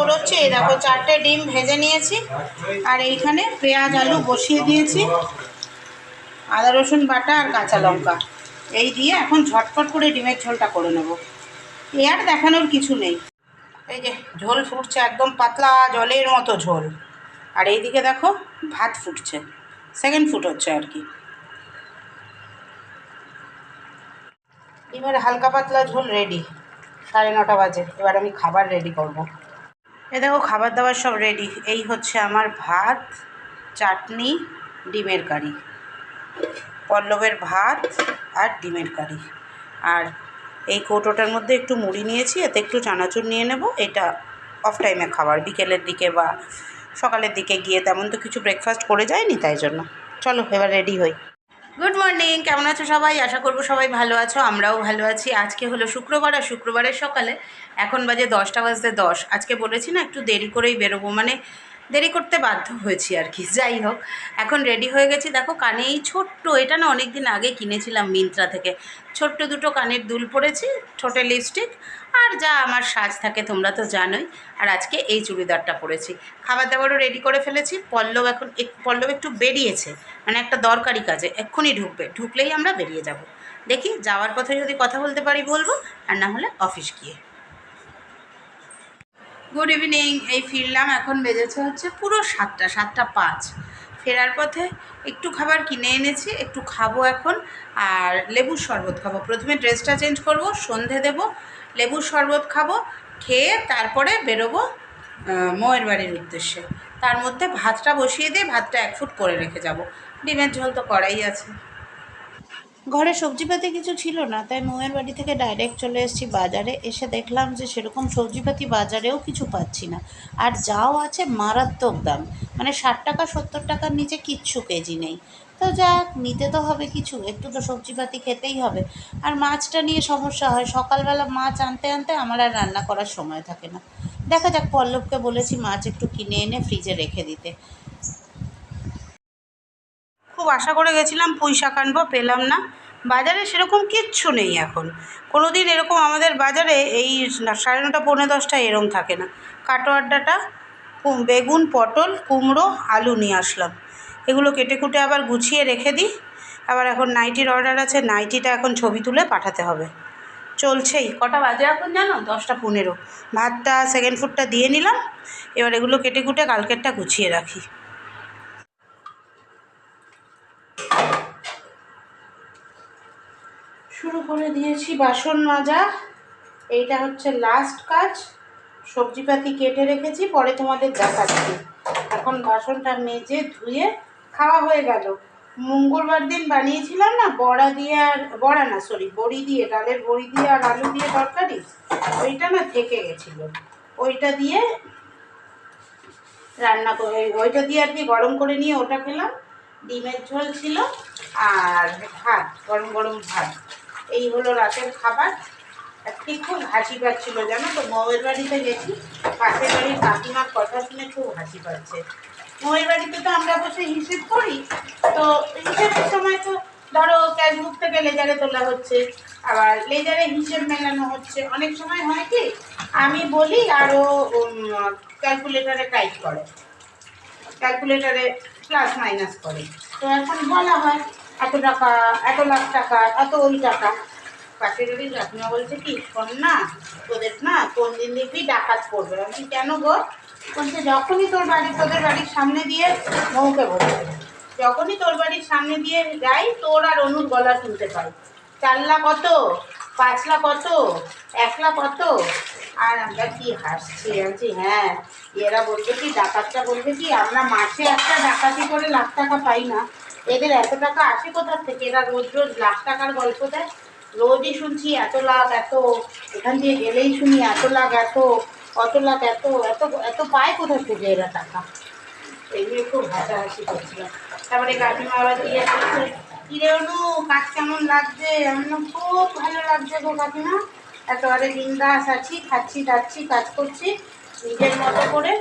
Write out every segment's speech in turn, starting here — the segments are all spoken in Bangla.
দৌড়চ্ছে। এই দেখো চারটে ডিম ভেজে নিয়েছি। আর এইখানে পেঁয়াজ, আলু বসিয়ে দিয়েছি। আদা, রসুন বাটা আর কাঁচা লঙ্কা। এই দিয়ে এখন ঝটপট করে ডিমের ঝোলটা করে নেব। এ আর দেখানোর কিছু নেই। এই যে ঝোল ফুটছে একদম পাতলা জলের মতো ঝোল। আর এইদিকে দেখো ভাত ফুটছে। সেকেন্ড ফুট হচ্ছে আর কি। এবার হালকা পাতলা ঝোল রেডি সাড়ে নটা বাজে। এবার আমি খাবার রেডি করব। এ দেখো খাবার দাবার সব রেডি এই হচ্ছে আমার ভাত, চাটনি, ডিমের কারি। পল্লবের ভাত আর ডিমের কারি। আর এই কৌটোটার মধ্যে একটু মুড়ি নিয়েছি, এতে একটু চানাচুর নিয়ে নেব। এটা অফ টাইমে খাবার, বিকেলের দিকে বা সকালের দিকে গিয়ে তেমন তো কিছু ব্রেকফাস্ট করে যায়নি তাই জন্য। চলো, এবার রেডি হই। গুড মর্নিং কেমন আছো সবাই? আশা করব সবাই ভালো আছো, আমরাও ভালো আছি। আজকে হলো শুক্রবার, আর শুক্রবারের সকালে এখন বাজে দশটা বাজতে দশ। আজকে বলেছি না, একটু দেরি করেই বেরোবো। মানে দেরি করতে বাধ্য হয়েছি আর কি। যাই হোক, এখন রেডি হয়ে গেছি। দেখো কানে এই ছোট্ট, এটা না অনেক দিন আগে কিনেছিলাম মিন্ত্রা থেকে। ছোট্ট দুটো কানের দুল পরেছি, ছোটো লিপস্টিক আর যা আমার সাজ থাকে, তোমরা তো জানোই। আর আজকে এই চুড়িদারটা পরেছি। খাবার দাবারও রেডি করে ফেলেছি। পল্লব এখন এক- পল্লব একটু বেরিয়েছে। মানে একটা দরকারি কাজে, এক্ষুনি ঢুকবে। ঢুকলেই আমরা বেরিয়ে যাব। দেখি, যাওয়ার পথে যদি কথা বলতে পারি বলব, আর না হলে অফিস গিয়ে। গুড ইভিনিং এই ফিরলাম, এখন বেজেছে হচ্ছে পুরো সাতটা সাতটা পাঁচ। ফেরার পথে একটু খাবার কিনে এনেছি, একটু খাব এখন, আর লেবুর শরবত খাব। প্রথমে ড্রেসটা চেঞ্জ করব, সন্ধে দেব, লেবুর শরবত খাব, খেয়ে তারপরে বেরোবো মোয়ের বাড়ির উদ্দেশ্যে। তার মধ্যে ভাতটা বসিয়ে দিয়ে ভাতটা এক ফুট করে রেখে যাব। ডিমের ঝোল তো করাই আছে। ঘরে সবজিপাতি কিছু ছিল না, তাই মৌয়ের বাড়ি থেকে ডাইরেক্ট চলে এসেছি বাজারে। এসে দেখলাম যে সেরকম সবজিপাতি বাজারেও কিছু পাচ্ছি না। আর যাও আছে মারাত্মক দাম মানে ষাট টাকা, সত্তর টাকার নিচে কিচ্ছু কেজি নেই। তো যাক, নিতে তো হবে কিছু, একটু তো সবজিপাতি খেতেই হবে। আর মাছটা নিয়ে সমস্যা হয়, সকালবেলা মাছ আনতে আনতে আমার আর রান্না করার সময় থাকে না। দেখা যাক, পল্লবকে বলেছি মাছ একটু কিনে এনে ফ্রিজে রেখে দিতে। খুব আশা করে গেছিলাম পুঁই শাক আনব, পেলাম না। বাজারে সেরকম কিচ্ছু নেই এখন। কোনো দিন এরকম আমাদের বাজারে এই সাড়ে নটা, পৌনে দশটায় এরম থাকে না। কাটো আড্ডাটা বেগুন, পটল, কুমড়ো, আলু নিয়ে আসলাম। এগুলো কেটে কুটে আবার গুছিয়ে রেখে দিই। আবার এখন নাইটির অর্ডার আছে, নাইটিটা এখন ছবি তুলে পাঠাতে হবে। চলছেই। কটা বাজে এখন জানো? দশটা পনেরো। ভাতটা সেকেন্ড ফুডটা দিয়ে নিলাম। এবার এগুলো কেটে কুটে কালকেরটা গুছিয়ে রাখি। শুরু করে দিয়েছি বাসন মাজা। এইটা হচ্ছে লাস্ট কাজ। সবজিপাতি কেটে রেখেছি, পরে তোমাদের দেখাচ্ছি। এখন বাসনটা মেজে ধুয়ে খাওয়া হয়ে গেল। মঙ্গলবার দিন বানিয়েছিলাম না, বড়া দিয়ে আর, বড়া না সরি বড়ি দিয়ে, ডালের বড়ি দিয়ে আর আলু দিয়ে তরকারি। ওইটা না থেকে গেছিল। ওইটা দিয়ে রান্না করে, ওইটা দিয়ে আর কি গরম করে নিয়ে ওটা খেলাম। ডিমের ঝোল ছিল আর ভাত, গরম গরম ভাত। এই হলো রাতের খাবার। আজকে খুব হাসি পাচ্ছিল জানো তো? মৌয়ের বাড়িতে গেছি, পাশের বাড়ির কাকিমার কথা শুনে খুব হাসি পাচ্ছে। মৌয়ের বাড়িতে তো আমরা বসে হিসেব করি, তো হিসেবের সময় তো ধরো ক্যাশবুক থেকে লেজারে তোলা হচ্ছে, আবার লেজারে হিসেব মেলানো হচ্ছে। অনেক সময় হয় কি, আমি বলি আরও ক্যালকুলেটারে টাইপ করে। ক্যালকুলেটারে প্লাস মাইনাস করে। তো এখন বলা হয় এত টাকা, এত লাখ টাকা, এত ওই টাকা। পাশের বাড়ির কাকিমা বলছে কি, শোন না, তোদের না কোন দিন দেখবি ডাকাত পড়বে। আমি কেন গো? বলছে, যখনই তোর বাড়ি, তোদের বাড়ির সামনে দিয়ে মৌকে বলছে যখনই তোর বাড়ির সামনে দিয়ে যাই, তোর আর অনুর গলা শুনতে পাই। চারলা কত? পাঁচলা কত? একলা কত? আর আমরা কি হাসছি, বলছি হ্যাঁ এরা বলবে কি, ডাকাতটা বলবে কি, আমরা মাসে একটা ডাকাতি করে লাখ টাকা পাই না। এদের এত টাকা আসে কোথার থেকে? এরা রোজ রোজ লাখ টাকার গল্প দেয়। রোজই শুনছি এত লাখ, এত এখান দিয়ে গেলেই শুনি, এত লাখ, এত কত লাখ, এত এত এত পায় কোথা থেকে এরা টাকা? এগুলো খুব হাসাহাসি করছিলাম। তারপরে কাকিমা আবার জিজ্ঞেস করছে কিরে অনু, কাজ কেমন লাগছে? আমি খুব ভালো লাগছে গো কাকিমা। একেবারে বিন্দাস আছি, খাচ্ছি, দাচ্ছি, কাজ করছি, নিজের মতো করে,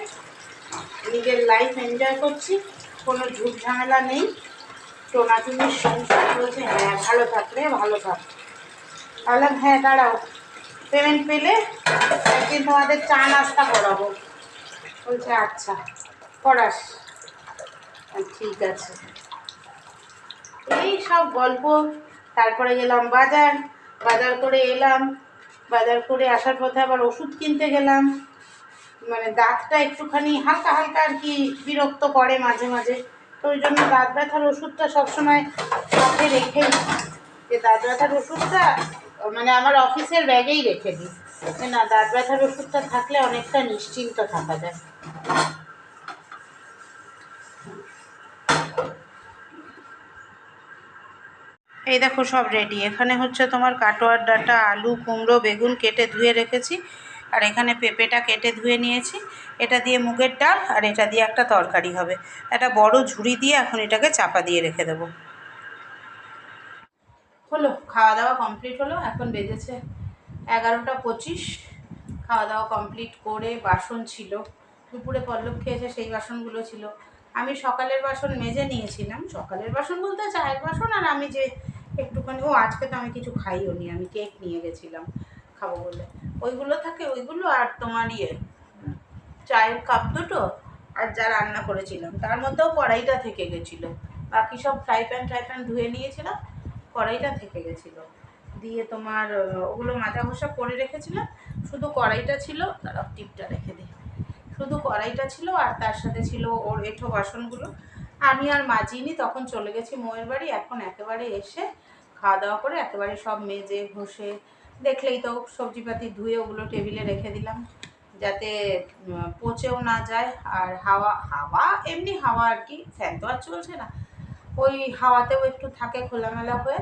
নিজের লাইফ এনজয় করছি, কোনো ঝুট ঝামেলা নেই। টোনাটুনির সংসার চলছে হ্যাঁ ভালো থাকলে ভালো থাক। তাহলে হ্যাঁ দাঁড়াও। পেমেন্ট পেলে একদিন তোমাদের চা নাস্তা করাবো। বলছে আচ্ছা করাস। ঠিক আছে। এই সব গল্প। তারপরে গেলাম বাজার। বাজার করে এলাম। বাজার করে আসার পথে আবার ওষুধ কিনতে গেলাম। মানে দাঁতটা একটুখানি হালকা হালকা আর কি বিরক্ত করে মাঝে মাঝে। তো ওই জন্য দাঁত ব্যথার ওষুধটা সবসময় সাথে রেখেই যে দাঁত ব্যথার ওষুধটা মানে আমার অফিসের ব্যাগেই রেখে দিই। না, দাঁত ব্যথার ওষুধটা থাকলে অনেকটা নিশ্চিন্ত থাকা যায়। এই দেখো সব রেডি এখানে হচ্ছে তোমার কাটোয়ার ডাঁটা, আলু, কুমড়ো, বেগুন কেটে ধুয়ে রেখেছি। আর এখানে পেঁপেটা কেটে ধুয়ে নিয়েছি। এটা দিয়ে মুগের ডাল আর এটা দিয়ে একটা তরকারি হবে। একটা বড় ঝুড়ি দিয়ে এখন এটাকে চাপা দিয়ে রেখে দেবো। হলো, খাওয়া দাওয়া কমপ্লিট হলো, এখন বেজেছে এগারোটা পঁচিশ। খাওয়া দাওয়া কমপ্লিট করে বাসন ছিল। দুপুরে পল্লব খেয়েছে, সেই বাসনগুলো ছিল। আমি সকালের বাসন মেজে নিয়েছিলাম। সকালের বাসন বলতে চায়ের বাসন, আর আমি যে একটুখানি, ও আজকে তো আমি কিছু খাইও নি আমি কেক নিয়ে গেছিলাম। খাব বলে। ওইগুলো থাকে ওইগুলো আর তোমার ইয়ে চায়ের কাপ দুটো আর যা রান্না করেছিলাম। তার মধ্যেও কড়াইটা থেকে গেছিল। বাকি সব ফ্রাই প্যান ফ্রাই প্যান ধুয়ে নিয়েছিলাম কড়াইটা থেকে গেছিল। দিয়ে তোমার ওগুলো মাজা ঘষা করে রেখেছিলাম। শুধু কড়াইটা ছিল তারা টিপটা রেখে দিই শুধু কড়াইটা ছিল আর তার সাথে ছিল ওর এঁঠো বাসনগুলো। আমি আর মাজিনি তখন চলে গেছি মোয়ের বাড়ি এখন একেবারে এসে খাওয়া দাওয়া করে একেবারে সব মেজে ঘষে দেখলেই তো সবজিপাতি ধুয়ে ওগুলো টেবিলে রেখে দিলাম, যাতে পচেও না যায়। আর হাওয়া হাওয়া, এমনি হাওয়া আর কি, ফ্যান তো আর চলছে না। ওই হাওয়াতেও একটু থাকে খোলামেলা হয়ে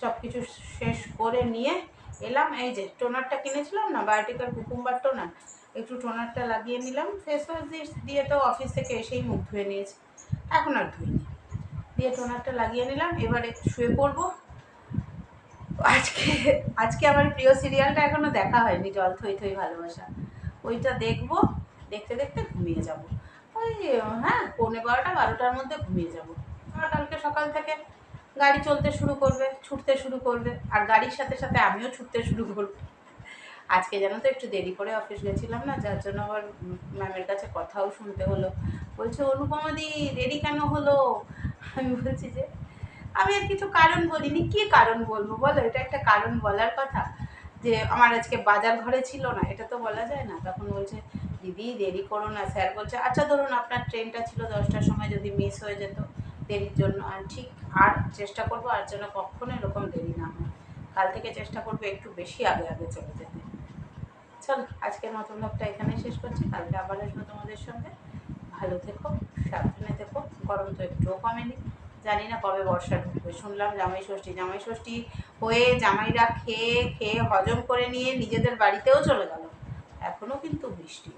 সব কিছু শেষ করে নিয়ে এলাম। এই যে টোনারটা কিনেছিলাম না, বায়োটিকার কুকুম্বার টোনার, একটু টোনারটা লাগিয়ে নিলাম। ফেস ওয়াশ দিয়ে তো অফিস থেকে এসেই মুখ ধুয়ে নিয়েছি। এখন আর ধুইনি। দিয়ে টোনারটা লাগিয়ে নিলাম। এবারে শুয়ে পড়ব। আজকে আজকে আমার প্রিয় সিরিয়ালটা এখনও দেখা হয়নি, জল থই থই ভালোবাসা। ওইটা দেখব, দেখতে দেখতে ঘুমিয়ে যাব। ওই হ্যাঁ পৌনে বারোটা, বারোটার মধ্যে ঘুমিয়ে যাব। কালকে সকাল থেকে গাড়ি চলতে শুরু করবে, ছুটতে শুরু করবে, আর গাড়ির সাথে সাথে আমিও ছুটতে শুরু করব। আজকে জানো তো একটু দেরি করে অফিস গেছিলাম না, যার জন্য আবার ম্যামের কাছে কথাও শুনতে হলো। বলছে, অনুপমাদি, দেরি কেন হলো? আমি বলছি যে আমি আর কিছু কারণ বলিনি। কি কারণ বলব? বলো, এটা একটা কারণ বলার কথা। যে আমার আজকে বাজার ঘরে ছিল না, এটা তো বলা যায় না। তখন বলছে, দিদি, দেরি করো না, স্যার বলছে আচ্ছা ধরুন আপনার ট্রেনটা ছিল দশটার সময়, যদি মিস হয়ে যেত দেরির জন্য। আর ঠিক, আর চেষ্টা করব, আর যেন কখনো এরকম দেরি না হয়। কাল থেকে চেষ্টা করব একটু বেশি আগে আগে চলে যেতে। চল, আজকের মতো ব্লগটা এখানেই শেষ করছি। কালকে আবার আসব তোমাদের সঙ্গে। ভালো থেকো, সাবধানে থেকো। গরম তো একটুও কমেনি। জানি না কবে বর্ষা ঢুকবে। শুনলাম জামাই ষষ্ঠী। জামাই ষষ্ঠী হয়ে জামাইরা খেয়ে খেয়ে হজম করে নিয়ে নিজেদের বাড়িতেও চলে গেল। এখনও কিন্তু বৃষ্টি